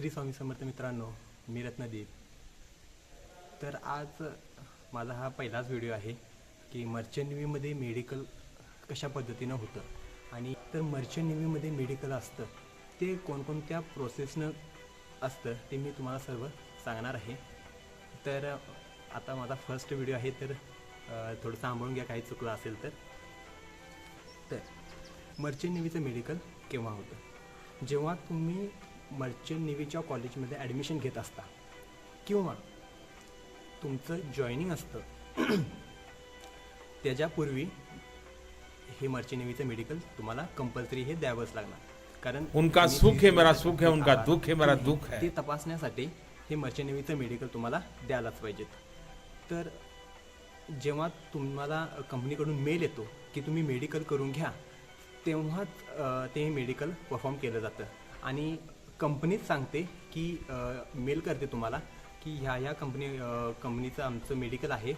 श्री स्वामी समर्थ मित्रांनो मी रत्नदीप. तर आज माझा हा पहिलाच व्हिडिओ आहे की मर्चंट नेव्हीमध्ये मेडिकल कशा पद्धतीनं होतं आणि तर मर्चंट नेव्हीमध्ये मेडिकल असतं ते कोणकोणत्या प्रोसेसनं असतं ते मी तुम्हाला सर्व सांगणार आहे. तर आता माझा फर्स्ट व्हिडिओ आहे तर थोडंसं थोडं सांभाळून घ्या काही चुकलं असेल तर. तर मर्चंट नेव्हीचं मेडिकल केव्हा होतं? जेव्हा तुम्ही मर्चंट नेव्हीच्या कॉलेजमध्ये ॲडमिशन घेत असता. किंवा तुमचं जॉईनिंग असतं. त्याच्यापूर्वी हे मर्चंट नेव्हीचं मेडिकल तुम्हाला कंपल्सरी हे द्यावंच लागणार. कारण उनका सुख है मेरा सुख है उनका दुख है मेरा दुख है. ते तपासण्यासाठी हे मर्चंट नेव्हीचं मेडिकल तुम्हाला द्यायलाच पाहिजेत. तर जेव्हा तुम्हाला कंपनीकडून मेल येतो की तुम्ही मेडिकल करून घ्या तेव्हाच ते मेडिकल परफॉर्म केलं जातं. आणि कंपनीच सांगते की मेल करते तुम्हाला की ह्या ह्या कंपनी कंपनीचं आमचं मेडिकल आहे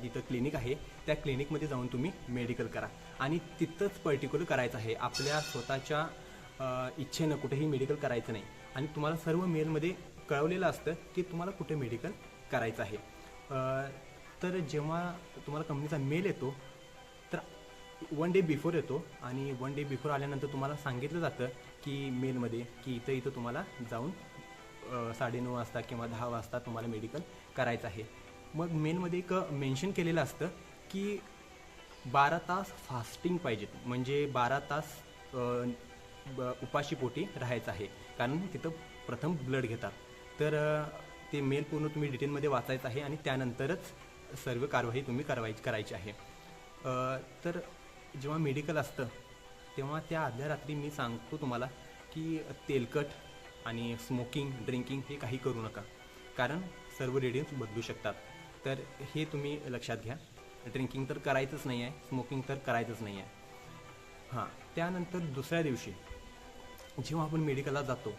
जिथं क्लिनिक आहे त्या क्लिनिकमध्ये जाऊन तुम्ही मेडिकल करा. आणि तिथंच पर्टिक्युलर करायचं आहे आपल्या स्वतःच्या इच्छेनं कुठेही मेडिकल करायचं नाही. आणि तुम्हाला सर्व मेलमध्ये कळवलेलं असतं की तुम्हाला कुठे मेडिकल करायचं आहे. तर जेव्हा तुम्हाला कंपनीचा मेल येतो वन डे बिफोर येतो आणि वन डे बिफोर आल्यानंतर तुम्हाला सांगितलं जातं की मेलमध्ये की इथं इथं तुम्हाला जाऊन साडेनऊ वाजता किंवा दहा वाजता तुम्हाला मेडिकल करायचं आहे. मग मेलमध्ये एक मेन्शन केलेलं असतं की बारा तास फास्टिंग पाहिजेत म्हणजे बारा तास ब- उपाशीपोटी राहायचं आहे. कारण तिथं प्रथम ब्लड घेतात. तर ते मेल पूर्ण तुम्ही डिटेलमध्ये वाचायचं आहे आणि त्यानंतरच सर्व कारवाई तुम्ही करवाय करायची आहे. तर जेव्हा मेडिकल असतं तेव्हा त्या आदल्या रात्री मी सांगतो तुम्हाला की तेलकट आणि स्मोकिंग ड्रिंकिंग हे काही करू नका. कारण सर्व रेडियन्स बदलू शकतात. तर हे तुम्ही लक्षात घ्या. ड्रिंकिंग तर करायचंच नाही आहे स्मोकिंग तर करायचंच नाही आहे. हां त्यानंतर दुसऱ्या दिवशी जेव्हा आपण मेडिकलला जातो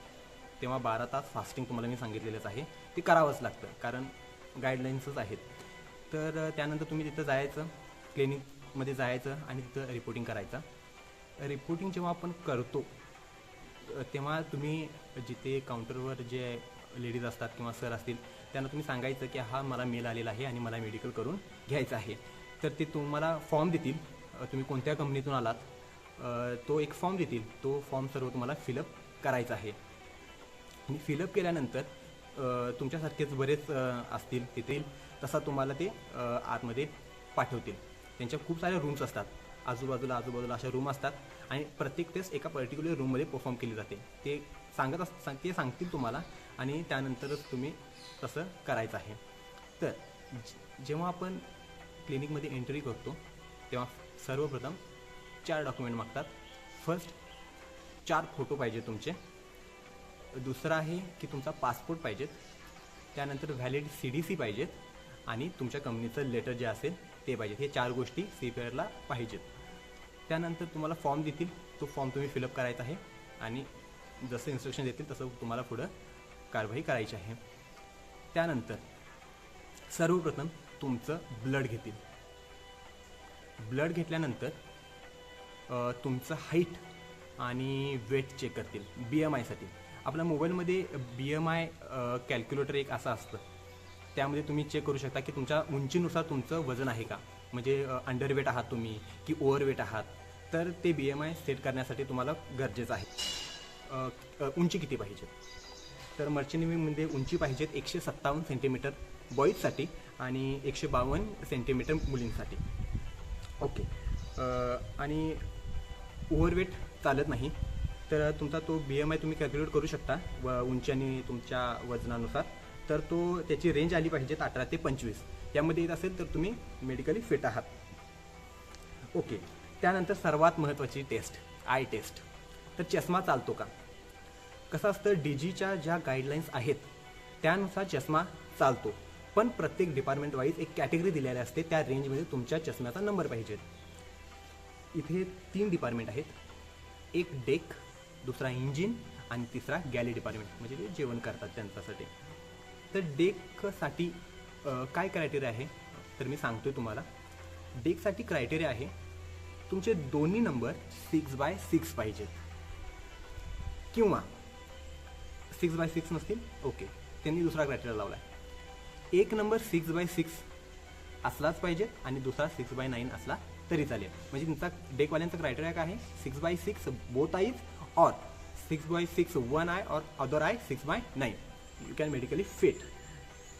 तेव्हा बारा तास फास्टिंग तुम्हाला मी सांगितलेलंच आहे. ते करावंच लागतं कारण गाईडलाईन्सच आहेत. तर त्यानंतर तुम्ही तिथं जायचं क्लिनिक मध्ये जायचं आणि तिथं रिपोर्टिंग करायचं. रिपोर्टिंग जेव्हा आपण करतो तेव्हा तुम्ही जिथे काउंटरवर जे लेडीज असतात किंवा सर असतील त्यांना तुम्ही सांगायचं की हा मला मेल आलेला आहे आणि मला मेडिकल करून घ्यायचं आहे. तर ते तुम्हाला फॉर्म देतील. तुम्ही कोणत्या कंपनीतून आलात तो एक फॉर्म देतील. तो फॉर्म सर्व तुम्हाला फिलअप करायचा आहे. आणि फिलअप केल्यानंतर तुमच्यासारखेच बरेच असतील तिथे तसा तुम्हाला ते आतमध्ये पाठवतील. त्यांच्या खूप साऱ्या रूम्स असतात. आजूबाजूला आजूबाजूला अशा रूम असतात. आणि प्रत्येक टेस्ट एका पर्टिक्युलर रूममध्ये परफॉर्म केली जाते. ते सांगत अस सांग ते सांगतील तुम्हाला आणि त्यानंतरच तुम्ही तसं करायचं आहे. तर जेव्हा आपण क्लिनिकमध्ये एंट्री करतो तेव्हा सर्वप्रथम चार डॉक्युमेंट मागतात. फर्स्ट चार फोटो पाहिजे तुमचे. दुसरं आहे की तुमचा पासपोर्ट पाहिजेत. त्यानंतर व्हॅलिड सी डी सी पाहिजेत. आणि तुमच्या कंपनीचं लेटर जे असेल ते पाहिजेत. हे चार गोष्टी सी पी पाहिजेत. त्यानंतर तुम्हाला फॉर्म देतील. तो फॉर्म तुम्ही फिलअप करायचा आहे. आणि जसं इन्स्ट्रक्शन देतील तसं तुम्हाला पुढं कारवाई करायची आहे. त्यानंतर सर्वप्रथम तुमचं ब्लड घेतील. ब्लड घेतल्यानंतर तुमचं हाईट आणि वेट चेक करतील. बी एम आयसाठी आपल्या मोबाईलमध्ये बी एम आय कॅल्क्युलेटर एक असं असतं. त्यामध्ये तुम्ही चेक करू शकता की तुमच्या उंचीनुसार तुमचं वजन आहे का? म्हणजे अंडरवेट आहात तुम्ही की ओव्हरवेट आहात? तर ते बी एम आय सेट करण्यासाठी तुम्हाला गरजेचं आहे. उंची किती पाहिजे? तर मर्चनिवीमध्ये उंची पाहिजेत एकशे सत्तावन्न सेंटीमीटर बॉईजसाठी आणि एकशे बावन्न सेंटीमीटर मुलींसाठी. ओके आणि ओव्हरवेट चालत नाही. तर तुमचा तो बी एम आय तुम्ही कॅल्क्युलेट करू शकता व उंची आणि तुमच्या वजनानुसार. तर तो त्याची रेंज आली पाहिजेत अठरा ते पंचवीस. यामध्ये येत असेल तर तुम्ही मेडिकली फिट आहात. ओके त्यानंतर सर्वात महत्त्वाची टेस्ट आय टेस्ट तर चष्मा चालतो का? कसं असतं? डी जीच्या ज्या गाईडलाईन्स आहेत त्यानुसार चष्मा चालतो. पण प्रत्येक डिपार्टमेंट वाईज एक कॅटेगरी दिलेली असते त्या रेंजमध्ये तुमच्या चष्म्याचा नंबर पाहिजे. इथे तीन डिपार्टमेंट आहेत. एक डेक दुसरा इंजिन आणि तिसरा गॅली डिपार्टमेंट म्हणजे ते जेवण करतात त्यांच्यासाठी. तर डेकसाठी काय क्रायटेरिया आहे? तर मी सांगतोय तुम्हाला. डेकसाठी क्रायटेरिया आहे तुमचे दोन्ही नंबर सिक्स बाय सिक्स पाहिजेत किंवा सिक्स बाय सिक्स नसतील ओके त्यांनी दुसरा क्रायटेरिया लावला आहे एक नंबर सिक्स बाय सिक्स असलाच पाहिजे आणि दुसरा सिक्स बाय नाईन असला तरी चालेल. म्हणजे तुमचा डेकवाल्यांचा क्रायटेरिया काय आहे? Six by six both eyes or six by six one eye or other eye six by nine you can medically fit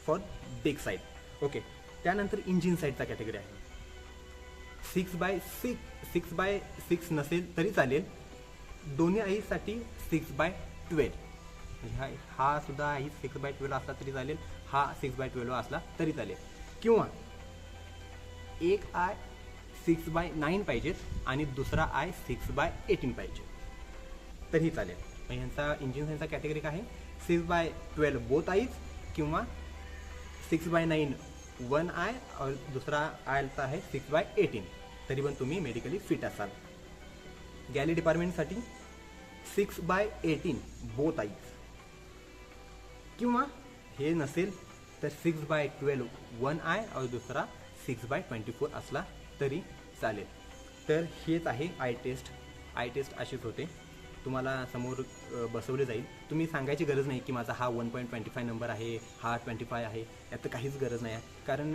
for deck side okay त्यानंतर इंजिन साईडचा कॅटेगरी आहे. Six by six six by six नसेल तरी चालेल. दोन्ही आईसाठी six by twelve हा हा सुद्धा आई सिक्स बाय ट्वेल्व असला तरी चालेल. हा सिक्स बाय ट्वेल्व असला तरी चालेल. किंवा एक आय सिक्स बाय नाईन पाहिजेत आणि दुसरा आय सिक्स बाय एटीन पाहिजे तरी चालेल. यांचा ह्यांचा इंजिन साईनचा कॅटेगरी काय आहे? Six by twelve both eyes किंवा six by nine one eye और दुसरा आयचा आहे सिक्स बाय एटीन. तरी पण तुम्ही मेडिकली फिट असाल. Galley डिपार्टमेंटसाठी six by eighteen both eyes किंवा हे नसेल तर six by twelve one eye और दुसरा सिक्स बाय ट्वेंटी फोर असला तरी चालेल. तर हेच आहे आय टेस्ट. आय टेस्ट अशीच होते. तुम्हाला समोर बसवले जाईल. तुम्ही सांगायची गरज नाही की माझा हा one point twenty five number आहे हा ट्वेंटी फाय आहे यात काहीच गरज नाही. आहे कारण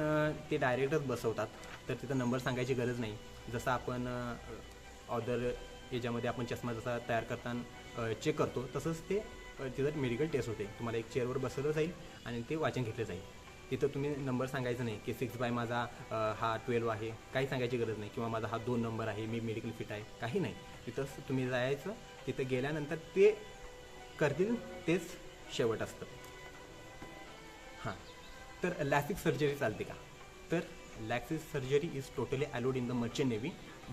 ते डायरेक्टच बसवतात. तर तिथं नंबर सांगायची गरज नाही. जसं आपण ऑदर याच्यामध्ये आपण चष्मा जसा तयार करताना चेक करतो तसंच ते तिथं मेडिकल टेस्ट होते. तुम्हाला एक चेअरवर बसवलं जाईल आणि ते वाचन घेतलं जाईल. तिथं तुम्ही नंबर सांगायचं नाही की सिक्स बाय माझा हा ट्वेल्व आहे. काही सांगायची गरज नाही किंवा माझा हा दोन नंबर आहे मी मेडिकल फिट आहे. काही नाही. तिथंच तुम्ही जायचं तिथं गेल्यानंतर ते करतील तेच शेवट असतं. हां. तर लॅसिक सर्जरी चालते का? तर lasik surgery is totally allowed in the merchant navy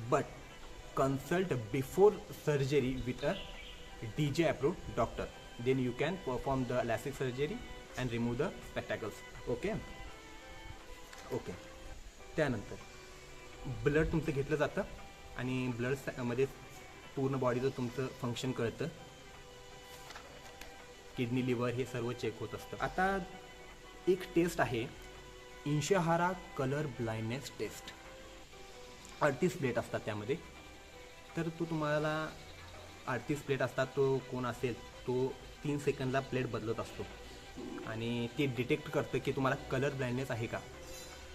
but consult before surgery with a D G approved doctor then you can perform the lasik surgery and remove the spectacles okay okay त्यानंतर blood तुमचं घेतलं जातं आणि ब्लडमध्ये पूर्ण बॉडीचं तुमचं function कळतं. Kidney liver हे सर्व चेक होत असतं. आता एक टेस्ट आहे. इंशहारा कलर ब्लाइंडनेस टेस्ट अडतीस प्लेट असतात त्यामध्ये. तर तो तुम्हाला अडतीस प्लेट असतात तो कोण असेल तो तीन सेकंदला प्लेट बदलत असतो. आणि ते डिटेक्ट करतं की तुम्हाला कलर ब्लाइंडनेस आहे का.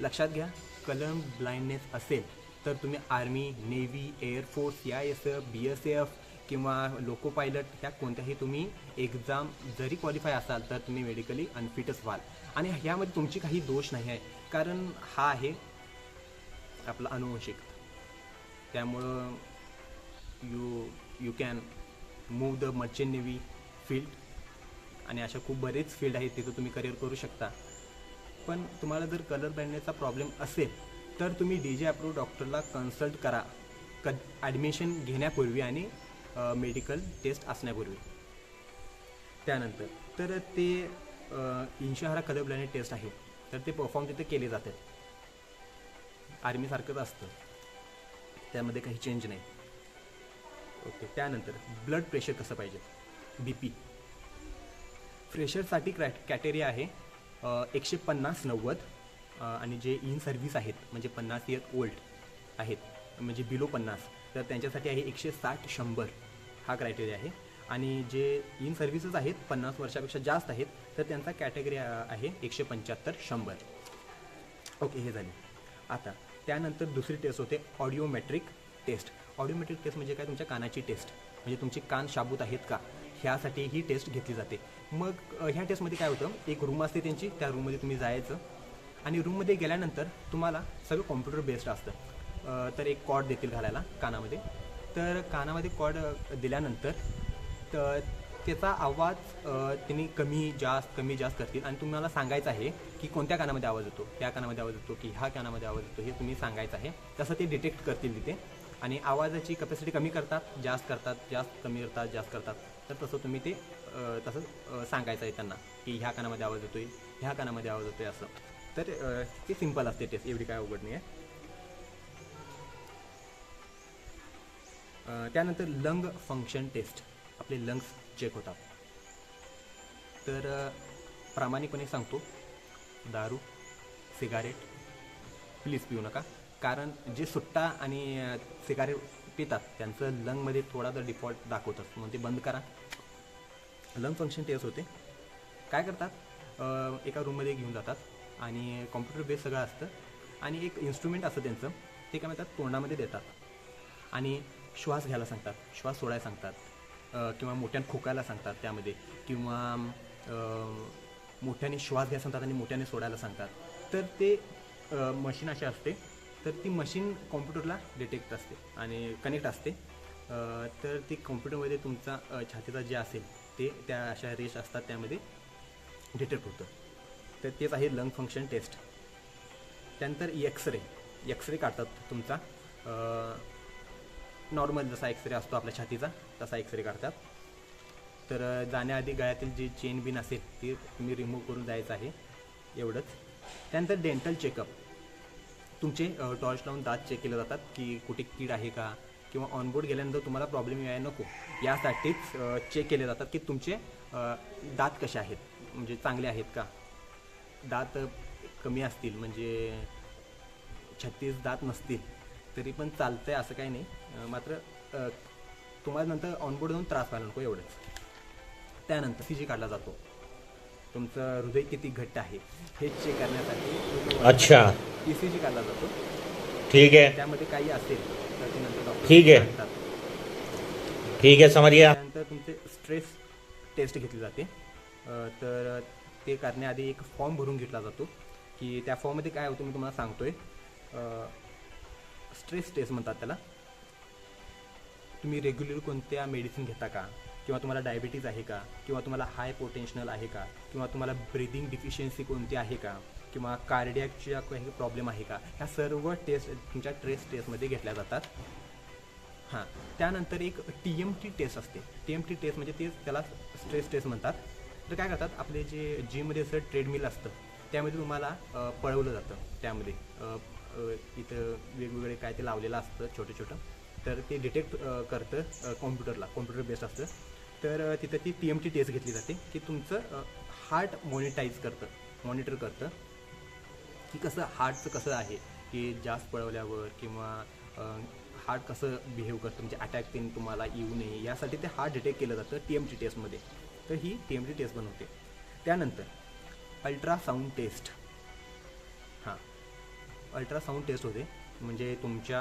लक्षात घ्या कलर ब्लाइंडनेस असेल तर तुम्ही आर्मी नेव्ही एअरफोर्स या S F B S F किंवा लोको पायलट ह्या कोणत्याही तुम्ही एक्झाम जरी क्वालिफाय असाल तर तुम्ही मेडिकली अनफिटच व्हाल. आणि ह्यामध्ये तुमची काही दोष नाही आहे कारण हा आहे आपला अनुवंशिक. त्यामुळं you you can move the merchant navy field आणि अशा खूप बरेच फील्ड आहेत तिथं तुम्ही करिअर करू शकता. पण तुम्हाला जर कलर ब्लाइंडनेसचा प्रॉब्लेम असेल तर तुम्ही डी जे अप्रूव्ह डॉक्टरला कन्सल्ट करा. क ॲडमिशन घेण्यापूर्वी आणि मेडिकल टेस्ट असण्यापूर्वी. त्यानंतर तर ते इन्शहारा कदबल्याने टेस्ट आहे. तर ते परफॉर्म तिथे केले जातात आर्मीसारखंच असतं. त्यामध्ये काही चेंज नाही. ओके त्यानंतर ब्लड प्रेशर कसं पाहिजे? बी पी फ्रेशरसाठी क्रॅ कॅटेरिया आहे एकशे पन्नास नव्वद आणि जे इन सर्व्हिस आहेत म्हणजे पन्नास इयर ओल्ड आहेत म्हणजे बिलो पन्नास तर त्यांच्यासाठी आहे एकशे साठ शंभर हा क्रायटेरिया आहे. आणि जे इन सर्व्हिसेस आहेत पन्नास वर्षापेक्षा जास्त आहेत तर त्यांचा कॅटेगरी आहे एकशे पंच्याहत्तर शंभर. ओके हे झाले. आता त्यानंतर दुसरी टेस्ट होते ऑडिओमेट्रिक टेस्ट. ऑडिओमेट्रिक टेस्ट म्हणजे काय? तुमच्या कानाची टेस्ट. म्हणजे तुमचे कान शाबूत आहेत का? ह्यासाठी ही टेस्ट घेतली जाते. मग ह्या टेस्टमध्ये काय होतं? एक रूम असते त्यांची त्या रूममध्ये तुम्ही जायचं आणि रूममध्ये गेल्यानंतर तुम्हाला सगळं कॉम्प्युटर बेस्ड असतं. तर एक कॉड देतील घालायला कानामध्ये. तर कानामध्ये कॉड दिल्यानंतर तर त्याचा आवाज अ, त्यांनी कमी जास्त कमी जास्त करतील. आणि तुम्हाला सांगायचं आहे की कोणत्या कानामध्ये आवाज येतो? त्या कानामध्ये आवाज येतो की ह्या कानामध्ये आवाज येतो हे तुम्ही सांगायचं आहे. तसं ते डिटेक्ट करतील तिथे. आणि आवाजाची कपॅसिटी कमी करतात जास्त करतात जास्त कमी करतात जास्त करतात. तर तसं तुम्ही ते तसं सांगायचं आहे त्यांना की ह्या कानामध्ये आवाज येतोय ह्या कानामध्ये आवाज येतोय असं. तर अ, ते सिंपल असते टेस्ट एवढी काय अवघड नाही आहे त्यानंतर लंग फंक्शन टेस्ट आपले लंग्स चेक होतात. तर प्रामाणिकपणे सांगतो. दारू सिगारेट प्लीज पिऊ नका. कारण जे सुट्टा आणि सिगारेट पितात त्यांचं लंगमध्ये थोडा जर डिफॉल्ट दाखवतात म्हणून ते बंद करा. लंग फंक्शन टेस्ट होते. काय करतात? एका रूममध्ये घेऊन जातात. आणि कॉम्प्युटर बेस सगळं असतं. आणि एक इन्स्ट्रुमेंट असतं त्यांचं ते काय म्हणतात? तोंडामध्ये देतात. आणि श्वास घ्यायला सांगतात. श्वास सोडायला सांगतात. किंवा मोठ्याने खोकायला सांगतात त्यामध्ये. किंवा मोठ्याने श्वास घ्यायला सांगतात आणि मोठ्याने सोडायला सांगतात. तर ते मशीन अशी असते. तर ती मशीन कॉम्प्युटरला डिटेक्ट असते आणि कनेक्ट असते. तर ती कॉम्प्युटरमध्ये तुमचा छातीचा जे असेल ते त्या अशा रेश असतात त्यामध्ये डिटेक्ट होतं. तर तेच आहे लंग फंक्शन टेस्ट त्यानंतर एक्सरे एक्सरे काढतात तुमचा. नॉर्मल जसा एक्सरे असतो आपल्या छातीचा तसा एक्सरे काढतात. तर जाण्याआधी गळ्यातील जी चेन बिन असेल ती तुम्ही रिमूव्ह करून जायचं आहे. एवढंच. त्यानंतर डेंटल चेकअप तुमचे टॉर्च लावून दात चेक केले जातात की कुठे कीड आहे का? किंवा ऑनबोर्ड गेल्यानंतर तुम्हाला प्रॉब्लेम यायला नको. यासाठीच चेक केले जातात की तुमचे दात कसे आहेत? म्हणजे चांगले आहेत का? दात कमी असतील म्हणजे छत्तीस दात नसतील तरी पण चालतंय असं काही नाही. मात्र तुम्हाला नंतर ऑनबोर्ड जाऊन त्रास व्हायला नको एवढंच. त्यानंतर सी जी काढला जातो. तुमचं हृदय किती घट्ट आहे हे चेक करण्यासाठी अच्छा. ई सी जी काढला जातो. ठीक है त्यामध्ये काही असेल तर ते नंतर डॉक्टर ठीक आहे. ठीक है समझ गया त्यानंतर तुमचे स्ट्रेस टेस्ट घेतली जाते. तर ते करण्याआधी एक फॉर्म भरून घेतला जातो की त्या फॉर्ममध्ये काय होतं मी तुम्हाला सांगतो आहे स्ट्रेस टेस्ट म्हणतात त्याला. तुम्ही रेग्युलर कोणत्या मेडिसिन घेता का? किंवा तुम्हाला डायबिटीज आहे का? किंवा तुम्हाला हाय पोटेन्शनल आहे का? किंवा तुम्हाला ब्रिदिंग डिफिशियन्सी कोणती आहे का? किंवा कार्डियाकच्या काही प्रॉब्लेम आहे का? ह्या सर्व टेस्ट तुमच्या ट्रेस टेस्टमध्ये घेतल्या जातात. हां. त्यानंतर एक टी एम टी टेस्ट असते. टी एम टी टेस्ट म्हणजे ते त्याला स्ट्रेस टेस्ट म्हणतात. तर काय करतात आपले जे जिममध्ये असं ट्रेडमिल असतं त्यामध्ये तुम्हाला पळवलं जातं त्यामध्ये. इथं वेगवेगळे काय ते लावलेलं असतं छोटं छोटं तर ते डिटेक्ट करतं कॉम्प्युटरला कॉम्प्युटर बेस्ड असतं. तर तिथं ती टी एम टी टेस्ट घेतली जाते की तुमचं हार्ट मॉनिटाईज करतं मॉनिटर करतं की कसं हार्टचं कसं आहे की जास्त पळवल्यावर किंवा हार्ट कसं बिहेव करतं म्हणजे अटॅक तीन तुम्हाला येऊ नये यासाठी ते हार्ट डिटेक्ट केलं जातं टी एम टी टेस्टमध्ये तर ही टी एम डी टेस्ट बनवते. त्यानंतर अल्ट्रासाऊंड टेस्ट. हां. अल्ट्रासाऊंड टेस्ट होते. म्हणजे तुमच्या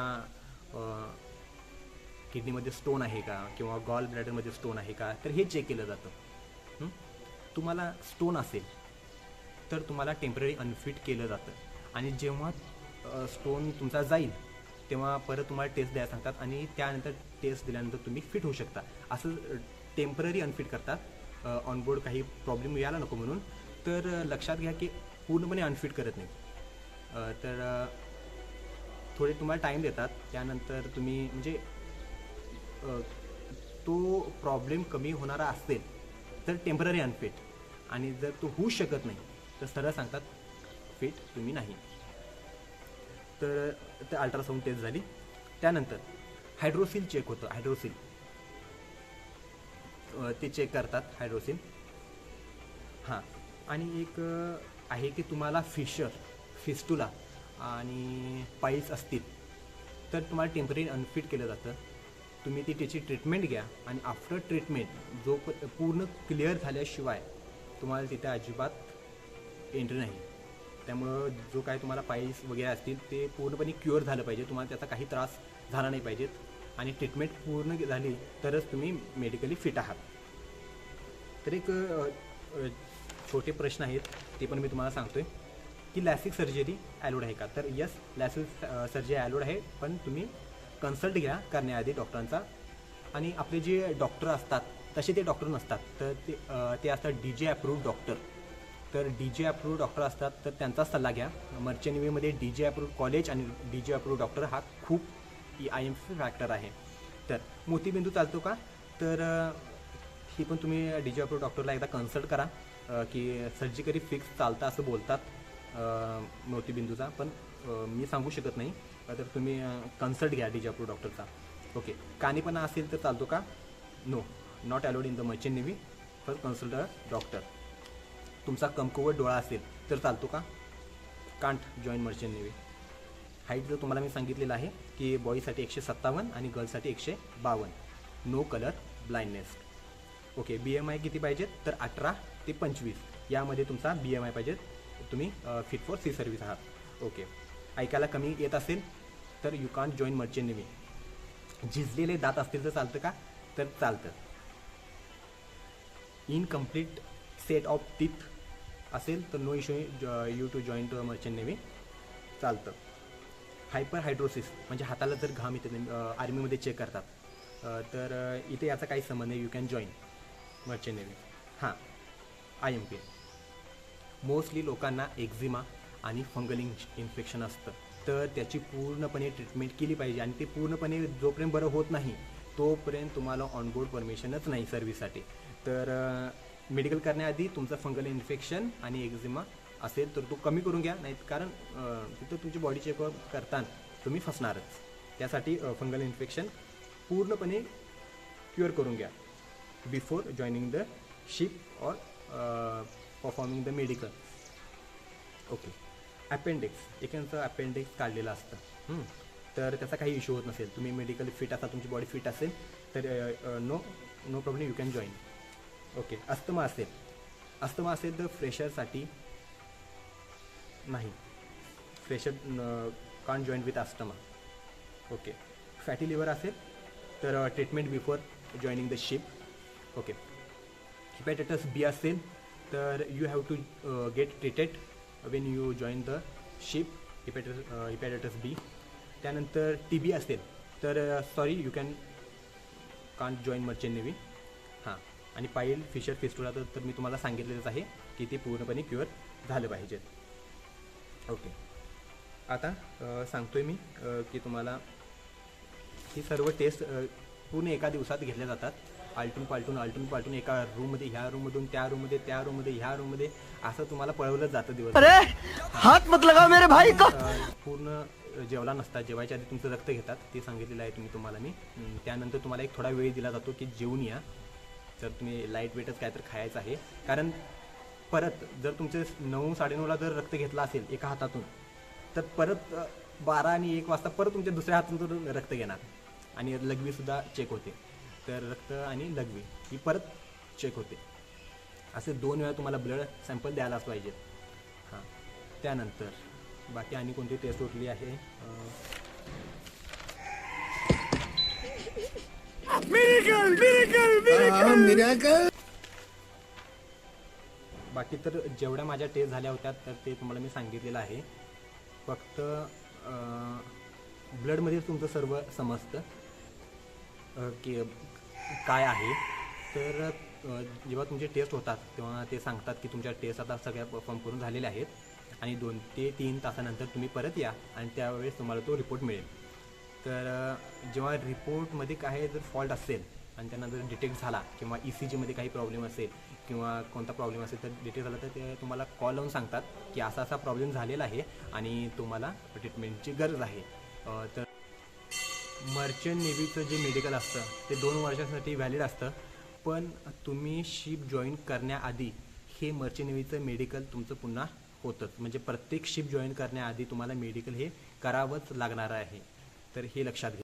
किडनीमध्ये स्टोन आहे का किंवा गॉल ब्लॅडरमध्ये स्टोन आहे का तर हे चेक केलं जातं. तुम्हाला स्टोन असेल तर तुम्हाला टेंपररी अनफिट केलं जातं. आणि जेव्हा स्टोन तुमचा जाईल तेव्हा परत तुम्हाला टेस्ट द्यायला सांगतात आणि त्यानंतर टेस्ट दिल्यानंतर तुम्ही फिट होऊ शकता. असं टेंपररी अनफिट करतात. ऑनबोर्ड काही प्रॉब्लेम यायला नको म्हणून. तर लक्षात घ्या की पूर्णपणे अनफिट करत नाही. तर थोडे तुम्हाला टाईम देतात. त्यानंतर तुम्ही म्हणजे तो प्रॉब्लेम कमी होणारा असेल तर टेंपररी अनफिट आणि जर तो होऊ शकत नाही तर सरळ सांगतात फिट तुम्ही नाही. तर ते अल्ट्रासाऊंड टेस्ट झाली. त्यानंतर हायड्रोसिल चेक होतं हायड्रोसिल ते चेक करतात हायड्रोसिन हां. आणि एक आहे की तुम्हाला फिशर फिस्टुला आणि पाईल्स असतील तर तुम्हाला टेंपररी अनफिट केलं जातं. तुम्ही ती त्याची ट्रीटमेंट घ्या आणि आफ्टर ट्रीटमेंट जो प- पूर्ण क्लिअर झाल्याशिवाय तुम्हाला तिथे अजिबात एंट्री नाही. त्यामुळं जो काय तुम्हाला पाईल्स वगैरे असतील ते पूर्णपणे क्युअर झालं पाहिजे. तुम्हाला त्याचा काही त्रास झाला नाही पाहिजेत. आणि ट्रीटमेंट पूर्ण झाली तरच तुम्ही मेडिकली फिट आहात. तर एक छोटे प्रश्न आहेत ते पण मी तुम्हाला सांगतोय की लॅसिक सर्जरी ॲलोड आहे का? तर यस लॅसिक सर्जरी ॲलोड आहे पण तुम्ही कन्सल्ट घ्या करण्याआधी डॉक्टरांचा आणि आपले जे डॉक्टर असतात तसे ते डॉक्टर नसतात तर ते ते असतात डी जे अप्रूव्ड डॉक्टर तर डी जे अप्रूव्ड डॉक्टर असतात तर त्यांचा सल्ला घ्या. Merchant D G approved college आणि डी जे अप्रूव्ड डॉक्टर हा खूप आय एम फॅक्टर आहे. तर मोतीबिंदू चालतो का? तर ही पण तुम्ही डी जे डॉक्टरला एकदा कन्सल्ट करा की सर्जिकली फिक्स चालतं असं बोलतात मोतीबिंदूचा. पण मी सांगू शकत नाही. तर तुम्ही कन्सल्ट घ्या डी जे डॉक्टरचा ओके. कानीपणा असेल तर चालतो का? No not allowed in the merchant navy for consult doctor तुमचा कमकुवत डोळा असेल तर चालतो का? Can't join merchant navy height जर तुम्हाला मी सांगितलेलं आहे की बॉईसाठी एकशे सत्तावन्न आणि गर्ल्ससाठी एकशे बावन्न. No colour blindness okay B M I किती पाहिजेत? तर अठरा ते पंचवीस. यामध्ये तुमचा बी एम आय पाहिजे. तुम्ही फिट फॉर सी सर्व्हिस आहात. ओके ऐकायला कमी येत असेल तर you can't join merchant navy झिजलेले दात असतील तर चालतं का? तर चालतं. इनकम्प्लीट सेट ऑफ टीथ असेल तर no issue you to join to merchant navy चालतं. हायपर हायड्रोसिस म्हणजे हाताला जर घाम येते आर्मीमध्ये चेक करतात तर इथे याचा काही संबंध नाही. You can join merchant navy हां. आय एम पी मोस्टली लोकांना एक्झिमा आणि फंगल इन्फेक्शन असतं. तर त्याची पूर्णपणे ट्रीटमेंट केली पाहिजे आणि ते पूर्णपणे जोपर्यंत बरं होत नाही तोपर्यंत तुम्हाला ऑनबोर्ड परमिशनच नाही सर्व्हिससाठी तर मेडिकल करण्याआधी तुमचं फंगल इन्फेक्शन आणि एक्झिमा असेल तर तो कमी करून घ्या नाही कारण तिथं तुमची बॉडी चेकअप करताना तुम्ही फसणारच. त्यासाठी फंगल इन्फेक्शन पूर्णपणे क्युअर करून घ्या. Before joining the ship or performing the medical okay appendix एकांचं appendix काढलेलं असतं. तर त्याचा काही इश्यू होत नसेल. तुम्ही मेडिकल फिट असा तुमची बॉडी फिट असेल तर no no problem you can join okay asthma असेल. अस्थमा असेल तर फ्रेशरसाठी नाही. Fresher can join with asthma okay fatty liver असेल तर treatment before joining the ship okay hepatitis B असेल तर you have to get treated when you join the ship hepatitis hepatitis B त्यानंतर टी बी असेल तर sorry you can can't join merchant navy हां. आणि पाईल फिशर फिस्टुला तर तर मी तुम्हाला सांगितलेलंच आहे की ते पूर्णपणे क्युअर झालं पाहिजेत ओके. आता अ, सांगतोय मी की तुम्हाला ही सर्व टेस्ट पूर्ण एका दिवसात घेतल्या जातात. आलटून पालटून आलटून पालटून एका रूममध्ये ह्या रूममधून त्या रूममध्ये त्या रूममध्ये ह्या रूममध्ये असं तुम्हाला पळवलं जातं दिवस अरे हाथ मत लगाओ मेरे भाई को. पूर्ण जेवला नसता. जेवायच्या आधी तुमचं रक्त घेतात. ते सांगितलेलं आहे तुम्ही तुम्हाला मी. त्यानंतर तुम्हाला एक थोडा वेळ दिला जातो की जेवून या. जर तुम्ही लाइट वेटच काय तर खायचं आहे. कारण परत जर तुमचे नऊ साडेनऊला जर रक्त घेतला असेल एका हातातून तर परत बारा आणि एक वाजता परत तुमच्या दुसऱ्या हातातून रक्त घेणार. आणि लघवीसुद्धा चेक होते. तर रक्त आणि लघवी ही परत चेक होते. असे दोन वेळा तुम्हाला ब्लड सॅम्पल द्यायलाच पाहिजे. हां. त्यानंतर बाकी आणि कोणती टेस्ट उरली आहे? अं, बाकी तर जेवढ्या माझ्या टेस्ट झाल्या होत्या तर ते तुम्हाला मी सांगितलेलं आहे. फक्त ब्लडमध्ये तुमचं सर्व समजतं. की काय आहे. तर जेव्हा तुमचे टेस्ट होतात तेव्हा ते सांगतात की तुमच्या टेस्ट आता सगळ्या परफॉर्म करून झालेल्या आहेत. आणि दोन ते तीन तासानंतर तुम्ही परत या आणि त्यावेळेस तुम्हाला तो रिपोर्ट मिळेल. तर जेव्हा रिपोर्टमध्ये काय जर फॉल्ट असेल आणि त्यांना जर डिटेक्ट झाला किंवा ई सी जीमध्ये काही प्रॉब्लेम असेल किंवा कोणता प्रॉब्लेम असेल तर डिटेक्ट झाला तर ते तुम्हाला कॉल लावून सांगतात की असा असा प्रॉब्लेम झालेला आहे आणि तुम्हाला ट्रीटमेंटची गरज आहे. तर मर्चंट नेव्हीचं जे मेडिकल असतं ते दोन वर्षासाठी व्हॅलिड असतं. पण तुम्ही शिप जॉईन करण्याआधी हे मर्चंट नेव्हीचं मेडिकल तुमचं पुन्हा होतंच. म्हणजे प्रत्येक शिप जॉईन करण्याआधी तुम्हाला मेडिकल हे करावंच लागणार आहे. तर हे लक्षात घ्या.